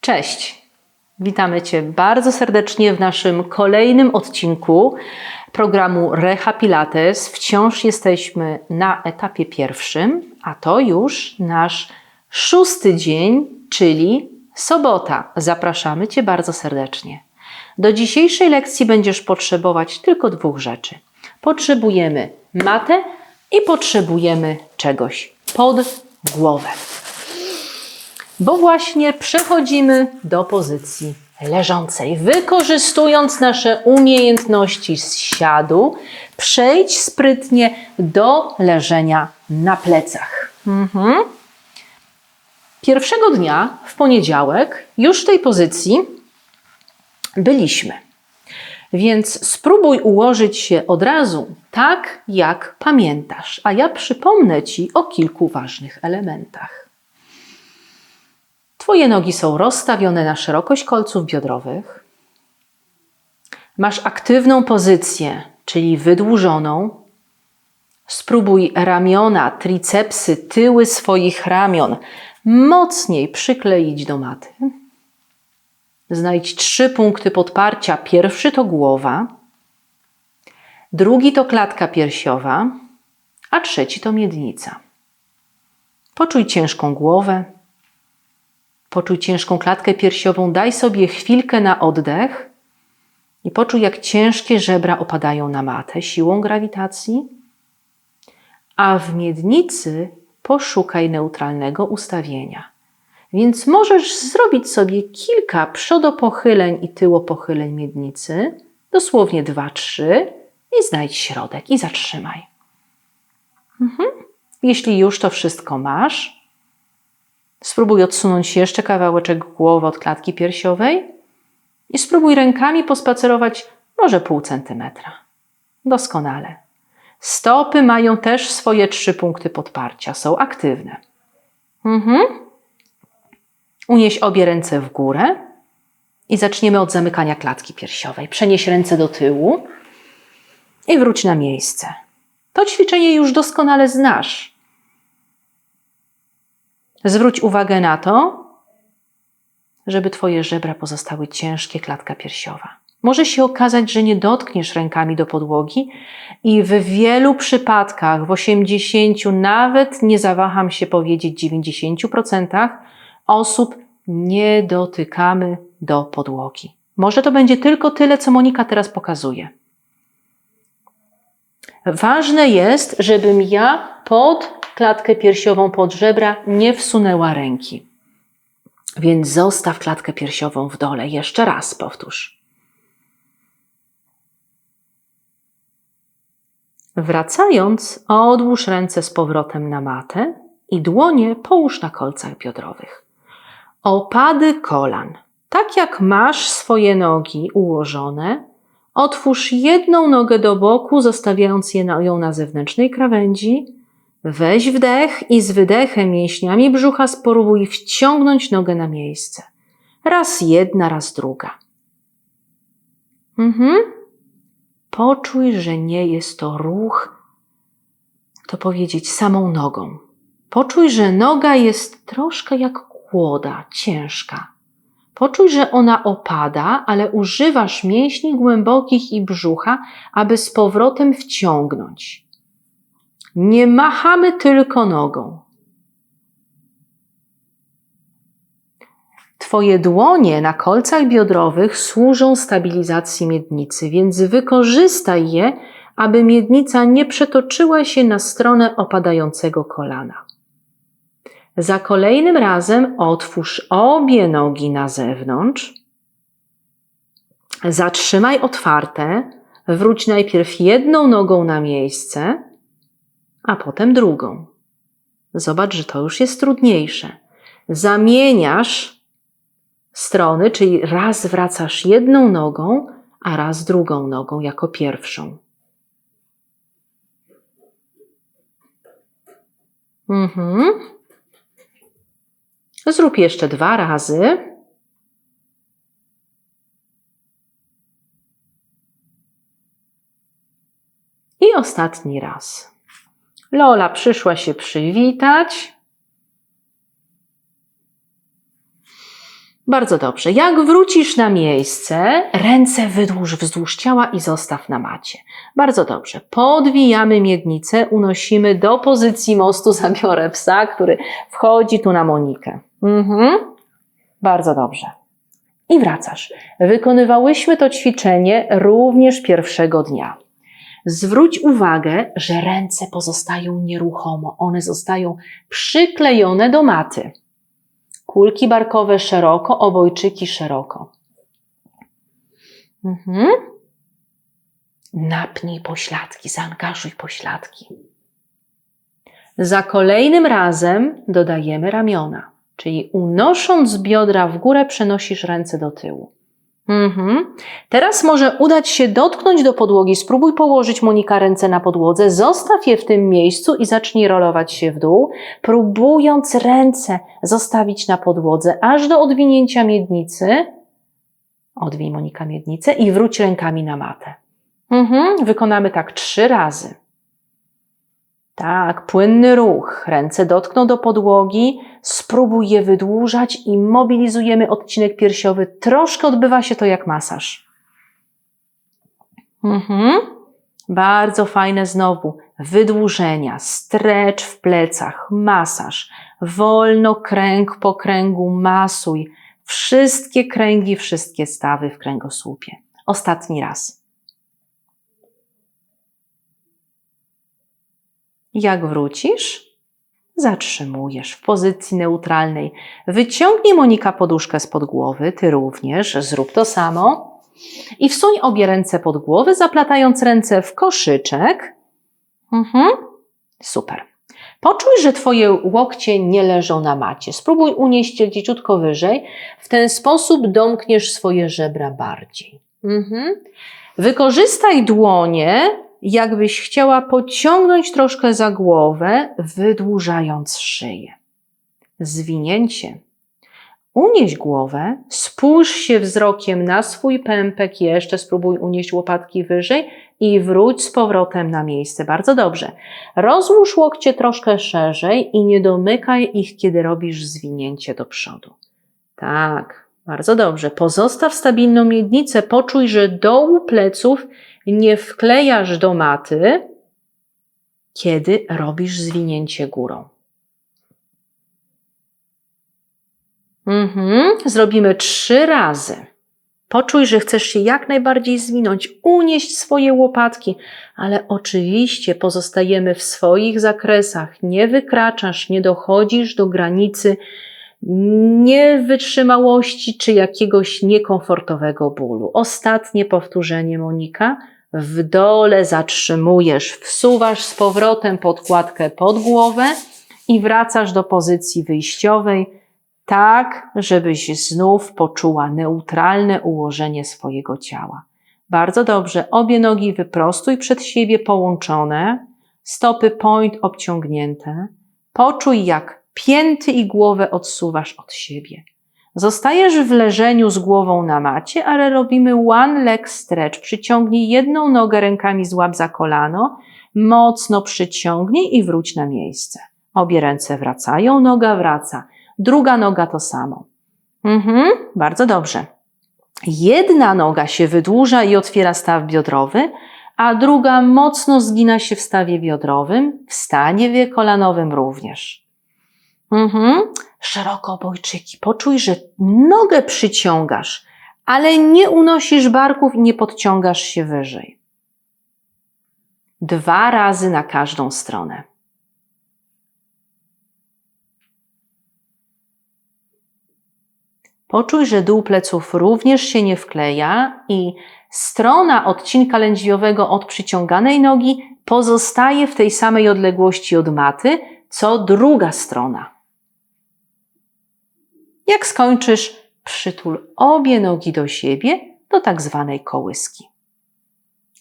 Cześć! Witamy Cię bardzo serdecznie w naszym kolejnym odcinku programu Reha Pilates. Wciąż jesteśmy na etapie pierwszym, a to już nasz szósty dzień, czyli sobota. Zapraszamy Cię bardzo serdecznie. Do dzisiejszej lekcji będziesz potrzebować tylko dwóch rzeczy. Potrzebujemy matę i potrzebujemy czegoś pod głowę bo właśnie przechodzimy do pozycji leżącej. Wykorzystując nasze umiejętności z siadu, przejdź sprytnie do leżenia na plecach. Mhm. Pierwszego dnia, w poniedziałek, już w tej pozycji byliśmy. Więc spróbuj ułożyć się od razu tak, jak pamiętasz, a ja przypomnę Ci o kilku ważnych elementach. Twoje nogi są rozstawione na szerokość kolców biodrowych. Masz aktywną pozycję, czyli wydłużoną. Spróbuj ramiona, tricepsy, tyły swoich ramion mocniej przykleić do maty. Znajdź trzy punkty podparcia. Pierwszy to głowa, drugi to klatka piersiowa, a trzeci to miednica. Poczuj ciężką głowę, Poczuj ciężką klatkę piersiową, daj sobie chwilkę na oddech i poczuj, jak ciężkie żebra opadają na matę siłą grawitacji. A w miednicy poszukaj neutralnego ustawienia. Więc możesz zrobić sobie kilka przodopochyleń i tyłopochyleń miednicy, dosłownie dwa, trzy, i znajdź środek i zatrzymaj. Mhm. Jeśli już to wszystko masz, Spróbuj odsunąć jeszcze kawałeczek głowy od klatki piersiowej i spróbuj rękami pospacerować może pół centymetra. Doskonale. Stopy mają też swoje trzy punkty podparcia, są aktywne. Mhm. Unieś obie ręce w górę i zaczniemy od zamykania klatki piersiowej. Przenieś ręce do tyłu i wróć na miejsce. To ćwiczenie już doskonale znasz. Zwróć uwagę na to, żeby Twoje żebra pozostały ciężkie, klatka piersiowa. Może się okazać, że nie dotkniesz rękami do podłogi i w wielu przypadkach, w 80, nawet nie zawaham się powiedzieć 90% osób nie dotykamy do podłogi. Może to będzie tylko tyle, co Monika teraz pokazuje. Ważne jest, żebym ja pod klatkę piersiową pod żebra, nie wsunęła ręki. Więc zostaw klatkę piersiową w dole. Jeszcze raz powtórz. Wracając, odłóż ręce z powrotem na matę i dłonie połóż na kolcach biodrowych. Opady kolan. Tak jak masz swoje nogi ułożone, otwórz jedną nogę do boku, zostawiając ją na zewnętrznej krawędzi, Weź wdech i z wydechem mięśniami brzucha spróbuj wciągnąć nogę na miejsce. Raz jedna, raz druga. Mhm. Poczuj, że nie jest to ruch, to powiedzieć samą nogą. Poczuj, że noga jest troszkę jak kłoda, ciężka. Poczuj, że ona opada, ale używasz mięśni głębokich i brzucha, aby z powrotem wciągnąć. Nie machamy tylko nogą. Twoje dłonie na kolcach biodrowych służą stabilizacji miednicy, więc wykorzystaj je, aby miednica nie przetoczyła się na stronę opadającego kolana. Za kolejnym razem otwórz obie nogi na zewnątrz. Zatrzymaj otwarte. Wróć najpierw jedną nogą na miejsce a potem drugą. Zobacz, że to już jest trudniejsze. Zamieniasz strony, czyli raz wracasz jedną nogą, a raz drugą nogą jako pierwszą. Mhm. Zrób jeszcze dwa razy. I ostatni raz. Lola przyszła się przywitać. Bardzo dobrze. Jak wrócisz na miejsce, ręce wydłuż wzdłuż ciała i zostaw na macie. Bardzo dobrze. Podwijamy miednicę, unosimy do pozycji mostu. Zabiorę psa, który wchodzi tu na Monikę. Mhm. Bardzo dobrze. I wracasz. Wykonywałyśmy to ćwiczenie również pierwszego dnia. Zwróć uwagę, że ręce pozostają nieruchomo. One zostają przyklejone do maty. Kulki barkowe szeroko, obojczyki szeroko. Mhm. Napnij pośladki, zaangażuj pośladki. Za kolejnym razem dodajemy ramiona, czyli unosząc biodra w górę, przenosisz ręce do tyłu. Mhm. Teraz może udać się dotknąć do podłogi. Spróbuj położyć Monika ręce na podłodze, zostaw je w tym miejscu i zacznij rolować się w dół, próbując ręce zostawić na podłodze aż do odwinięcia miednicy. Odwij Monika miednicę i wróć rękami na matę. Mhm. Wykonamy tak trzy razy. Tak, płynny ruch. Ręce dotkną do podłogi, spróbuj je wydłużać i mobilizujemy odcinek piersiowy. Troszkę odbywa się to jak masaż. Mhm. Bardzo fajne znowu. Wydłużenia, stretch w plecach, masaż. Wolno kręg po kręgu masuj. Wszystkie kręgi, wszystkie stawy w kręgosłupie. Ostatni raz. Jak wrócisz, zatrzymujesz w pozycji neutralnej. Wyciągnij Monika poduszkę spod głowy, ty również, zrób to samo. I wsuń obie ręce pod głowę, zaplatając ręce w koszyczek. Mhm. Super. Poczuj, że Twoje łokcie nie leżą na macie. Spróbuj unieść je dzieciutko wyżej. W ten sposób domkniesz swoje żebra bardziej. Mhm. Wykorzystaj dłonie jakbyś chciała pociągnąć troszkę za głowę, wydłużając szyję. Zwinięcie. Unieś głowę, spójrz się wzrokiem na swój pępek, jeszcze spróbuj unieść łopatki wyżej i wróć z powrotem na miejsce. Bardzo dobrze. Rozłóż łokcie troszkę szerzej i nie domykaj ich, kiedy robisz zwinięcie do przodu. Tak, bardzo dobrze. Pozostaw stabilną miednicę, poczuj, że dołu pleców nie wklejasz do maty, kiedy robisz zwinięcie górą. Mhm. Zrobimy trzy razy. Poczuj, że chcesz się jak najbardziej zwinąć, unieść swoje łopatki, ale oczywiście pozostajemy w swoich zakresach. Nie wykraczasz, nie dochodzisz do granicy niewytrzymałości czy jakiegoś niekomfortowego bólu. Ostatnie powtórzenie, Monika. W dole zatrzymujesz, wsuwasz z powrotem podkładkę pod głowę i wracasz do pozycji wyjściowej, tak, żebyś znów poczuła neutralne ułożenie swojego ciała. Bardzo dobrze. Obie nogi wyprostuj przed siebie połączone, stopy point obciągnięte. Poczuj, jak pięty i głowę odsuwasz od siebie. Zostajesz w leżeniu z głową na macie, ale robimy one leg stretch. Przyciągnij jedną nogę rękami, złap za kolano, mocno przyciągnij i wróć na miejsce. Obie ręce wracają, noga wraca. Druga noga to samo. Mhm, bardzo dobrze. Jedna noga się wydłuża i otwiera staw biodrowy, a druga mocno zgina się w stawie biodrowym, w stanie kolanowym również. Mhm szeroko obojczyki. Poczuj, że nogę przyciągasz, ale nie unosisz barków i nie podciągasz się wyżej. Dwa razy na każdą stronę. Poczuj, że dół pleców również się nie wkleja i strona odcinka lędźwiowego od przyciąganej nogi pozostaje w tej samej odległości od maty, co druga strona. Jak skończysz, przytul obie nogi do siebie do tak zwanej kołyski.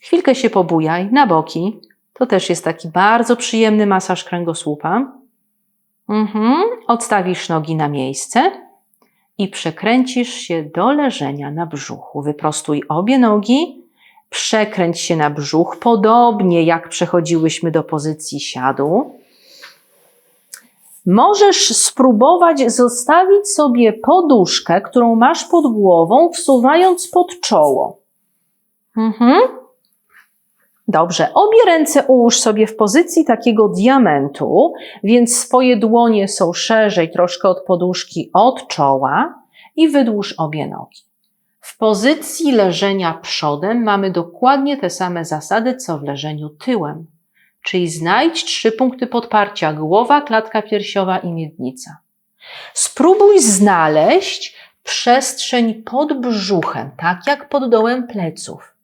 Chwilkę się pobujaj na boki. To też jest taki bardzo przyjemny masaż kręgosłupa. Mhm. Odstawisz nogi na miejsce i przekręcisz się do leżenia na brzuchu. Wyprostuj obie nogi, przekręć się na brzuch, podobnie jak przechodziłyśmy do pozycji siadu. Możesz spróbować zostawić sobie poduszkę, którą masz pod głową, wsuwając pod czoło. Mhm. Dobrze, obie ręce ułóż sobie w pozycji takiego diamentu, więc swoje dłonie są szerzej troszkę od poduszki, od czoła i wydłuż obie nogi. W pozycji leżenia przodem mamy dokładnie te same zasady, co w leżeniu tyłem. Czyli znajdź trzy punkty podparcia: głowa, klatka piersiowa i miednica. Spróbuj znaleźć przestrzeń pod brzuchem, tak jak pod dołem pleców.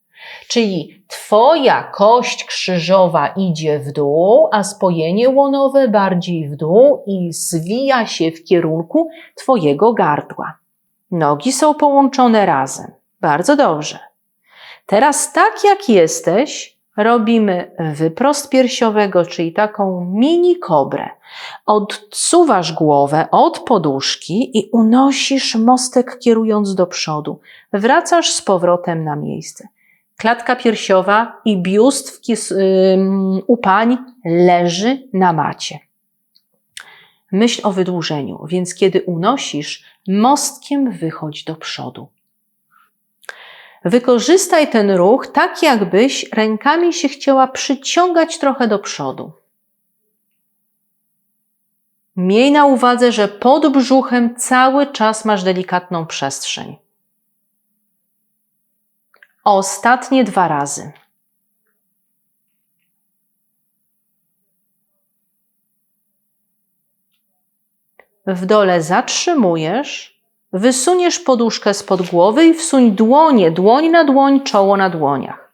Czyli Twoja kość krzyżowa idzie w dół, a spojenie łonowe bardziej w dół i zwija się w kierunku Twojego gardła. Nogi są połączone razem. Bardzo dobrze. Teraz, tak jak jesteś, robimy wyprost piersiowego, czyli taką mini kobrę. Odsuwasz głowę od poduszki i unosisz mostek kierując do przodu. Wracasz z powrotem na miejsce. Klatka piersiowa i biust w kis, u pań leży na macie. Myśl o wydłużeniu, więc kiedy unosisz, mostkiem wychodź do przodu. Wykorzystaj ten ruch tak, jakbyś rękami się chciała przyciągać trochę do przodu. Miej na uwadze, że pod brzuchem cały czas masz delikatną przestrzeń. Ostatnie dwa razy. W dole zatrzymujesz, wysuniesz poduszkę spod głowy i wsuń dłonie, dłoń na dłoń, czoło na dłoniach.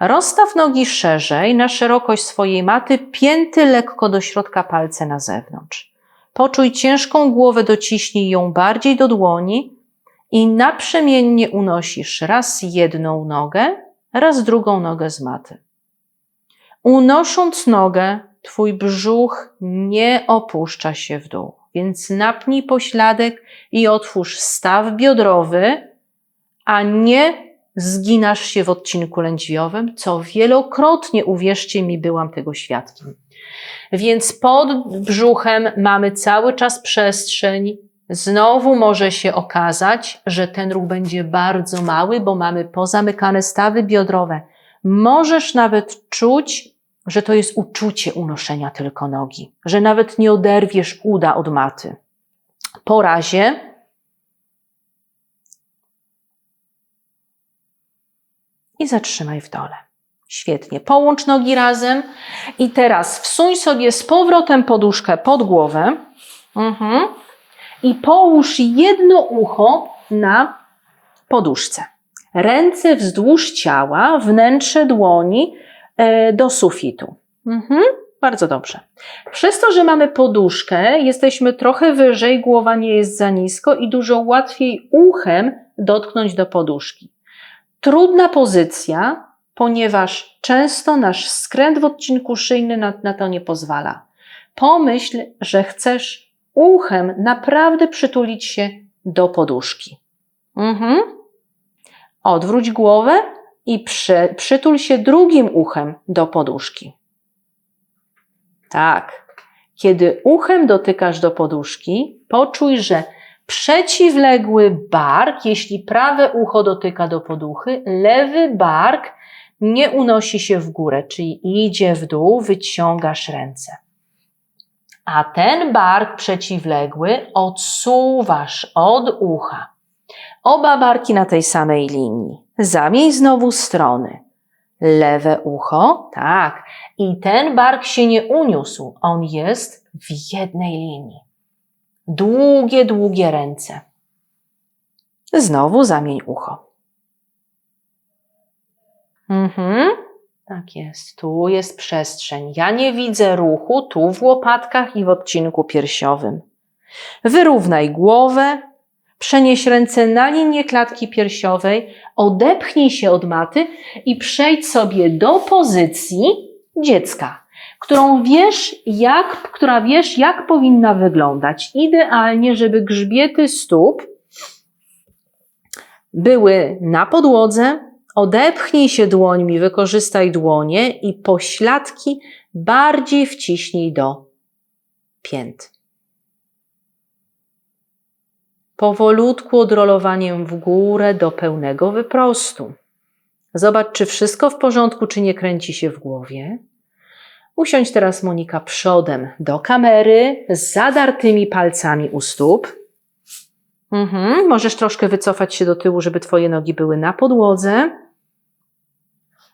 Rozstaw nogi szerzej na szerokość swojej maty, pięty lekko do środka palce na zewnątrz. Poczuj ciężką głowę, dociśnij ją bardziej do dłoni i naprzemiennie unosisz raz jedną nogę, raz drugą nogę z maty. Unosząc nogę, twój brzuch nie opuszcza się w dół, więc napnij pośladek i otwórz staw biodrowy, a nie zginasz się w odcinku lędźwiowym, co wielokrotnie, uwierzcie mi, byłam tego świadkiem. Więc pod brzuchem mamy cały czas przestrzeń. Znowu może się okazać, że ten ruch będzie bardzo mały, bo mamy pozamykane stawy biodrowe. Możesz nawet czuć, że to jest uczucie unoszenia tylko nogi, że nawet nie oderwiesz uda od maty. Po razie i zatrzymaj w dole. Świetnie. Połącz nogi razem i teraz wsuń sobie z powrotem poduszkę pod głowę mhm. i połóż jedno ucho na poduszce. Ręce wzdłuż ciała, wnętrze dłoni do sufitu. Mhm. Bardzo dobrze. Przez to, że mamy poduszkę, jesteśmy trochę wyżej, głowa nie jest za nisko i dużo łatwiej uchem dotknąć do poduszki. Trudna pozycja, ponieważ często nasz skręt w odcinku szyjnym na, na to nie pozwala. Pomyśl, że chcesz uchem naprawdę przytulić się do poduszki. Mhm. Odwróć głowę i przy, przytul się drugim uchem do poduszki. Tak. Kiedy uchem dotykasz do poduszki, poczuj, że przeciwległy bark, jeśli prawe ucho dotyka do poduchy, lewy bark nie unosi się w górę, czyli idzie w dół, wyciągasz ręce. A ten bark przeciwległy odsuwasz od ucha. Oba barki na tej samej linii. Zamień znowu strony. Lewe ucho, tak. I ten bark się nie uniósł. On jest w jednej linii. Długie, długie ręce. Znowu zamień ucho. Mhm. Tak jest. Tu jest przestrzeń. Ja nie widzę ruchu tu w łopatkach i w odcinku piersiowym. Wyrównaj głowę, przenieś ręce na linię klatki piersiowej, odepchnij się od maty i przejdź sobie do pozycji dziecka, którą wiesz, jak, która wiesz, jak powinna wyglądać. Idealnie, żeby grzbiety stóp były na podłodze, Odepchnij się dłońmi, wykorzystaj dłonie i pośladki bardziej wciśnij do pięt. Powolutku odrolowaniem w górę do pełnego wyprostu. Zobacz, czy wszystko w porządku, czy nie kręci się w głowie. Usiądź teraz Monika przodem do kamery z zadartymi palcami u stóp. Mhm. Możesz troszkę wycofać się do tyłu, żeby Twoje nogi były na podłodze.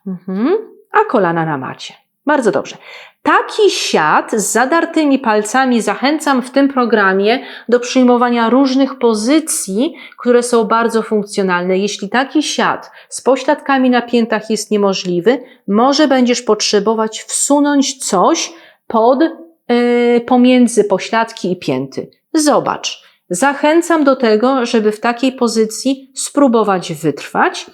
Mhm. A kolana na macie. Bardzo dobrze. Taki siad z zadartymi palcami zachęcam w tym programie do przyjmowania różnych pozycji, które są bardzo funkcjonalne. Jeśli taki siad z pośladkami na piętach jest niemożliwy, może będziesz potrzebować wsunąć coś pod, yy, pomiędzy pośladki i pięty. Zobacz. Zachęcam do tego, żeby w takiej pozycji spróbować wytrwać.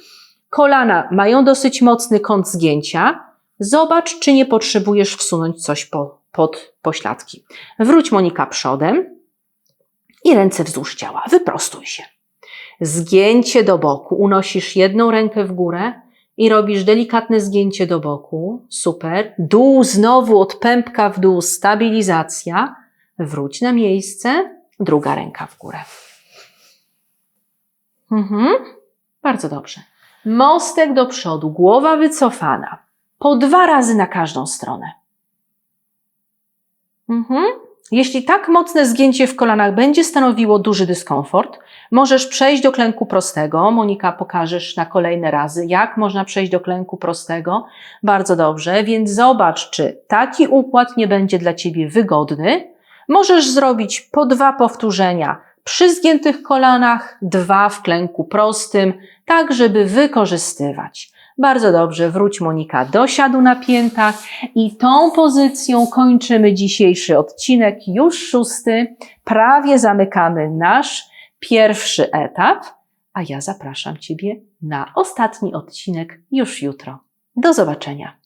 Kolana mają dosyć mocny kąt zgięcia. Zobacz, czy nie potrzebujesz wsunąć coś po, pod pośladki. Wróć Monika przodem i ręce wzdłuż ciała. Wyprostuj się. Zgięcie do boku. Unosisz jedną rękę w górę i robisz delikatne zgięcie do boku. Super. Dół znowu od pępka w dół. Stabilizacja. Wróć na miejsce. Druga ręka w górę. Mhm. Bardzo dobrze. Mostek do przodu, głowa wycofana. Po dwa razy na każdą stronę. Mhm. Jeśli tak mocne zgięcie w kolanach będzie stanowiło duży dyskomfort, możesz przejść do klęku prostego. Monika, pokażesz na kolejne razy, jak można przejść do klęku prostego. Bardzo dobrze, więc zobacz, czy taki układ nie będzie dla Ciebie wygodny. Możesz zrobić po dwa powtórzenia przy zgiętych kolanach, dwa w klęku prostym, tak żeby wykorzystywać. Bardzo dobrze, wróć Monika do siadu na piętach i tą pozycją kończymy dzisiejszy odcinek, już szósty. Prawie zamykamy nasz pierwszy etap, a ja zapraszam Ciebie na ostatni odcinek już jutro. Do zobaczenia.